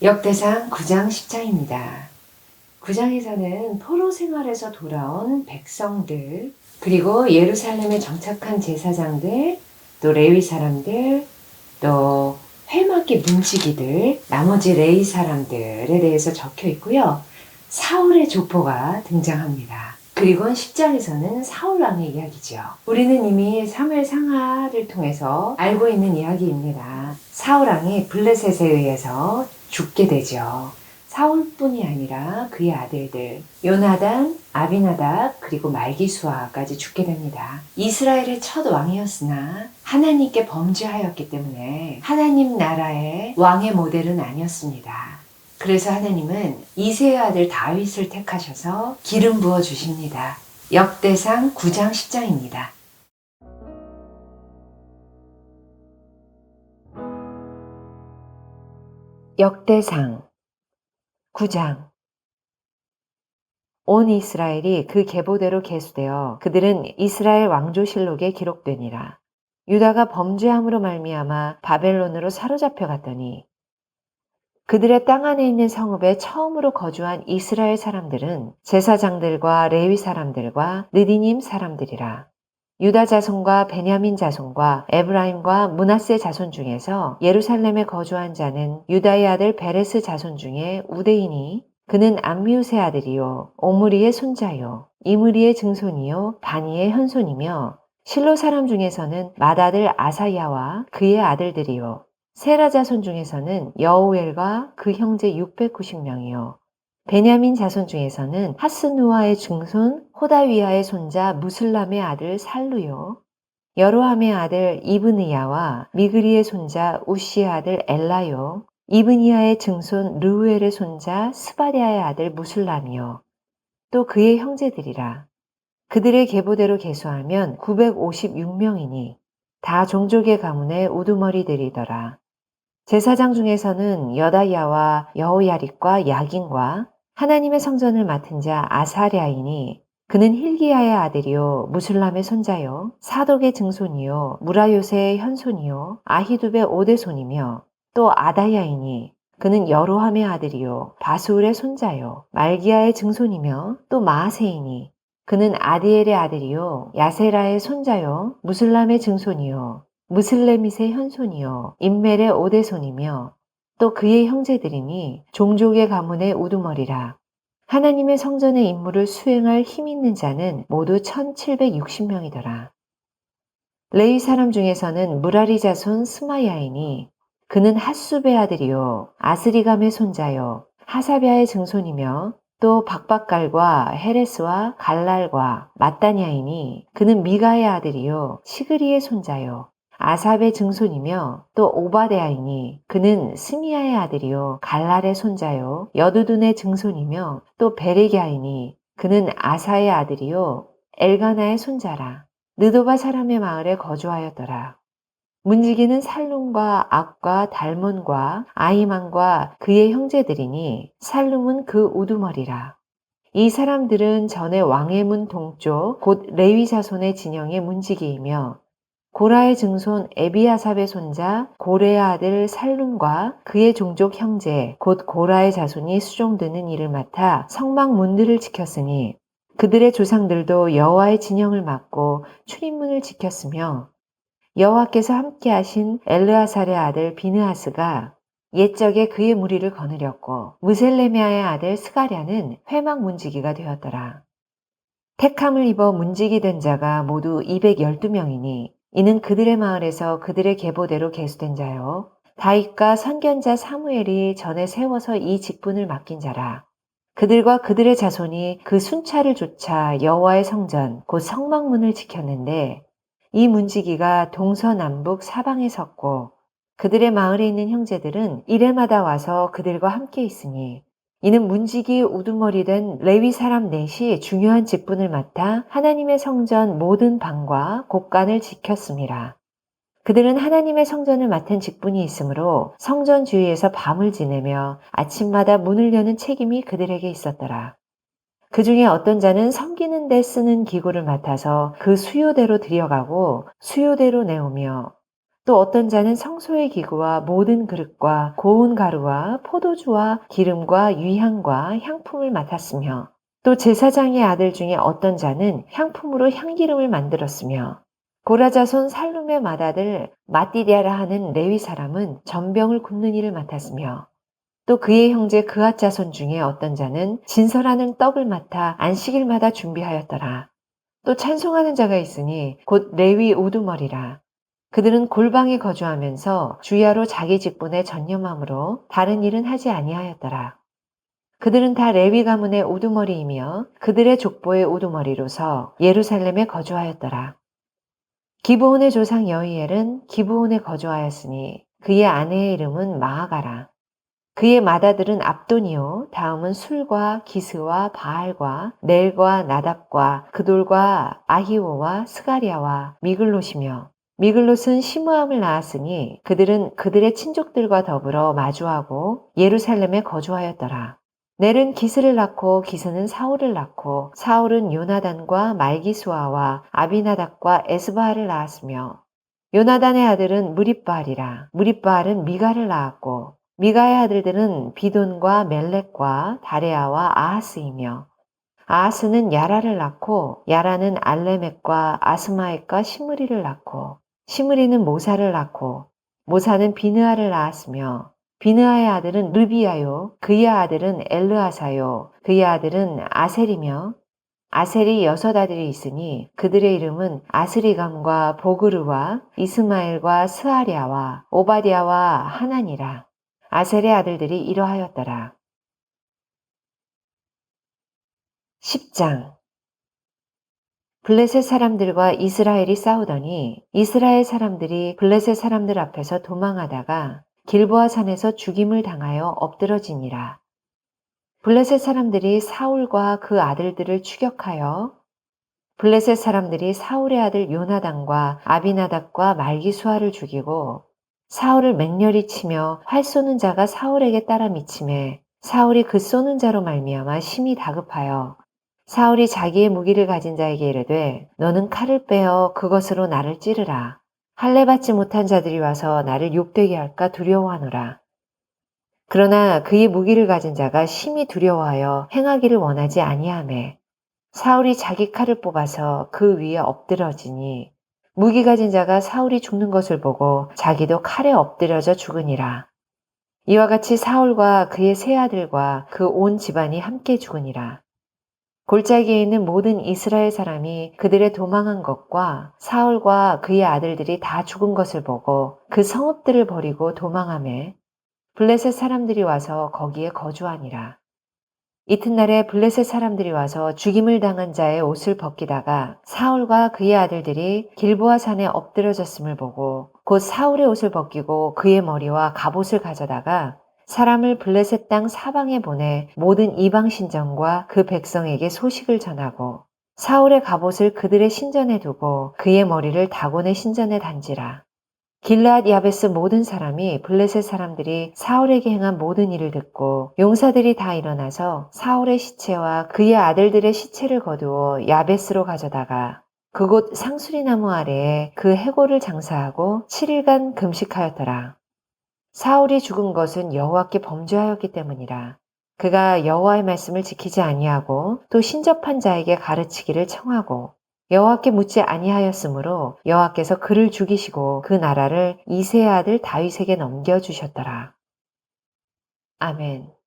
역대상 9장 10장입니다. 9장에서는 포로 생활에서 돌아온 백성들, 그리고 예루살렘에 정착한 제사장들, 또 레위 사람들, 또 회막기 문지기들, 나머지 레이 사람들에 대해서 적혀 있고요. 사울의 족보가 등장합니다. 그리고 10장에서는 사울 왕의 이야기죠. 우리는 이미 사무엘 상하를 통해서 알고 있는 이야기입니다. 사울 왕이 블레셋에 의해서 죽게 되죠. 사울뿐이 아니라 그의 아들들 요나단, 아비나답 그리고 말기수아까지 죽게 됩니다. 이스라엘의 첫 왕이었으나 하나님께 범죄하였기 때문에 하나님 나라의 왕의 모델은 아니었습니다. 그래서 하나님은 이세의 아들 다윗을 택하셔서 기름 부어 주십니다. 역대상 9장 10장입니다. 역대상 9장 온 이스라엘이 그 계보대로 계수되어 그들은 이스라엘 왕조실록에 기록되니라. 유다가 범죄함으로 말미암아 바벨론으로 사로잡혀 갔더니 그들의 땅 안에 있는 성읍에 처음으로 거주한 이스라엘 사람들은 제사장들과 레위 사람들과 느디님 사람들이라. 유다 자손과 베냐민 자손과 에브라임과 문하세 자손 중에서 예루살렘에 거주한 자는 유다의 아들 베레스 자손 중에 우대인이 그는 암미우스의 아들이요 오므리의 손자요 이므리의 증손이요 바니의 현손이며 실로 사람 중에서는 맏아들 아사야와 그의 아들들이요. 세라 자손 중에서는 여우엘과 그 형제 690명이요 베냐민 자손 중에서는 하스누아의 증손 호다위아의 손자 무슬람의 아들 살루요. 여로함의 아들 이브니야와 미그리의 손자 우시의 아들 엘라요. 이브니야의 증손 르우엘의 손자 스바리아의 아들 무슬람이요. 또 그의 형제들이라. 그들의 계보대로 계수하면 956명이니 다 종족의 가문의 우두머리들이더라. 제사장 중에서는 여다야와 여호야릭과 야긴과 하나님의 성전을 맡은 자 아사랴이니 그는 힐기야의 아들이요 무슬람의 손자요 사독의 증손이요 무라요세의 현손이요 아히두베 오대손이며 또 아다야이니 그는 여로함의 아들이요 바수울의 손자요 말기야의 증손이며 또 마아세이니 그는 아디엘의 아들이요 야세라의 손자요 무슬람의 증손이요 무슬레밋의 현손이요 인멜의 오대손이며 또 그의 형제들이니 종족의 가문의 우두머리라. 하나님의 성전의 임무를 수행할 힘 있는 자는 모두 1760명이더라. 레이 사람 중에서는 무라리 자손 스마야이니 그는 핫수베 아들이요 아스리감의 손자요 하사비아의 증손이며 또 박박갈과 헤레스와 갈랄과 마따냐이니 그는 미가의 아들이요 시그리의 손자요 아삽의 증손이며 또 오바데아이니 그는 스미야의 아들이요 갈랄의 손자요 여두둔의 증손이며 또 베레기아이니 그는 아사의 아들이요 엘가나의 손자라 느도바 사람의 마을에 거주하였더라. 문지기는 살룸과 악과 달몬과 아이만과 그의 형제들이니 살룸은 그 우두머리라. 이 사람들은 전에 왕의 문 동쪽 곧 레위 자손의 진영의 문지기이며 고라의 증손 에비아삽의 손자 고레의 아들 살룸과 그의 종족 형제 곧 고라의 자손이 수종드는 일을 맡아 성막 문들을 지켰으니 그들의 조상들도 여호와의 진영을 맡고 출입문을 지켰으며 여호와께서 함께하신 엘르아살의 아들 비느하스가 옛적에 그의 무리를 거느렸고 무셀레미아의 아들 스가랴는 회막 문지기가 되었더라. 택함을 입어 문지기 된 자가 모두 212명이니 이는 그들의 마을에서 그들의 계보대로 계수된 자요. 다윗과 선견자 사무엘이 전에 세워서 이 직분을 맡긴 자라. 그들과 그들의 자손이 그 순찰을 쫓아 여호와의 성전 곧 성막문을 지켰는데 이 문지기가 동서남북 사방에 섰고 그들의 마을에 있는 형제들은 이래마다 와서 그들과 함께 있으니 이는 문지기 우두머리 된 레위 사람 넷이 중요한 직분을 맡아 하나님의 성전 모든 방과 곳간을 지켰습니다. 그들은 하나님의 성전을 맡은 직분이 있으므로 성전 주위에서 밤을 지내며 아침마다 문을 여는 책임이 그들에게 있었더라. 그 중에 어떤 자는 섬기는 데 쓰는 기구를 맡아서 그 수요대로 들여가고 수요대로 내오며 또 어떤 자는 성소의 기구와 모든 그릇과 고운 가루와 포도주와 기름과 유향과 향품을 맡았으며 또 제사장의 아들 중에 어떤 자는 향품으로 향기름을 만들었으며 고라자손 살룸의 맏아들 마띠디아라 하는 레위 사람은 전병을 굽는 일을 맡았으며 또 그의 형제 그앗 자손 중에 어떤 자는 진설하는 떡을 맡아 안식일마다 준비하였더라. 또 찬송하는 자가 있으니 곧 레위 우두머리라. 그들은 골방에 거주하면서 주야로 자기 직분에 전념함으로 다른 일은 하지 아니하였더라. 그들은 다 레위 가문의 우두머리이며 그들의 족보의 우두머리로서 예루살렘에 거주하였더라. 기브온의 조상 여이엘은 기브온에 거주하였으니 그의 아내의 이름은 마하가라. 그의 맏아들은 압돈이요 다음은 술과 기스와 바알과 넬과 나답과 그돌과 아히오와 스가리아와 미글롯이며 미글롯은 시므함을 낳았으니 그들은 그들의 친족들과 더불어 마주하고 예루살렘에 거주하였더라. 넬은 기스를 낳고 기스는 사울을 낳고 사울은 요나단과 말기수아와 아비나답과 에스바알을 낳았으며 요나단의 아들은 무립바알이라 무립바알은 미가를 낳았고 미가의 아들들은 비돈과 멜렉과 다레아와 아하스이며 아하스는 야라를 낳고 야라는 알레멕과 아스마엑과 시므리를 낳고 시므리는 모사를 낳고 모사는 비느아를 낳았으며 비느아의 아들은 르비아요 그의 아들은 엘르아사요 그의 아들은 아셀이며 아셀이 여섯 아들이 있으니 그들의 이름은 아스리감과 보그르와 이스마엘과 스아리아와 오바디아와 하나니라 아셀의 아들들이 이러하였더라. 10장 블레셋 사람들과 이스라엘이 싸우더니 이스라엘 사람들이 블레셋 사람들 앞에서 도망하다가 길보아 산에서 죽임을 당하여 엎드러지니라. 블레셋 사람들이 사울과 그 아들들을 추격하여 블레셋 사람들이 사울의 아들 요나단과 아비나답과 말기수아를 죽이고 사울을 맹렬히 치며 활 쏘는 자가 사울에게 따라 미침해 사울이 그 쏘는 자로 말미암아 심히 다급하여 사울이 자기의 무기를 가진 자에게 이르되 너는 칼을 빼어 그것으로 나를 찌르라 할례 받지 못한 자들이 와서 나를 욕되게 할까 두려워하노라 그러나 그의 무기를 가진 자가 심히 두려워하여 행하기를 원하지 아니하매 사울이 자기 칼을 뽑아서 그 위에 엎드러지니 무기 가진 자가 사울이 죽는 것을 보고 자기도 칼에 엎드려져 죽으니라. 이와 같이 사울과 그의 세 아들과 그 온 집안이 함께 죽으니라. 골짜기에 있는 모든 이스라엘 사람이 그들의 도망한 것과 사울과 그의 아들들이 다 죽은 것을 보고 그 성읍들을 버리고 도망함에 블레셋 사람들이 와서 거기에 거주하니라. 이튿날에 블레셋 사람들이 와서 죽임을 당한 자의 옷을 벗기다가 사울과 그의 아들들이 길보아 산에 엎드려졌음을 보고 곧 사울의 옷을 벗기고 그의 머리와 갑옷을 가져다가 사람을 블레셋 땅 사방에 보내 모든 이방 신전과 그 백성에게 소식을 전하고 사울의 갑옷을 그들의 신전에 두고 그의 머리를 다곤의 신전에 단지라. 길라앗 야베스 모든 사람이 블레셋 사람들이 사울에게 행한 모든 일을 듣고 용사들이 다 일어나서 사울의 시체와 그의 아들들의 시체를 거두어 야베스로 가져다가 그곳 상수리나무 아래에 그 해골을 장사하고 7일간 금식하였더라. 사울이 죽은 것은 여호와께 범죄하였기 때문이라. 그가 여호와의 말씀을 지키지 아니하고 또 신접한 자에게 가르치기를 청하고 여호와께 묻지 아니하였으므로 여호와께서 그를 죽이시고 그 나라를 이세의 아들 다윗에게 넘겨 주셨더라. 아멘.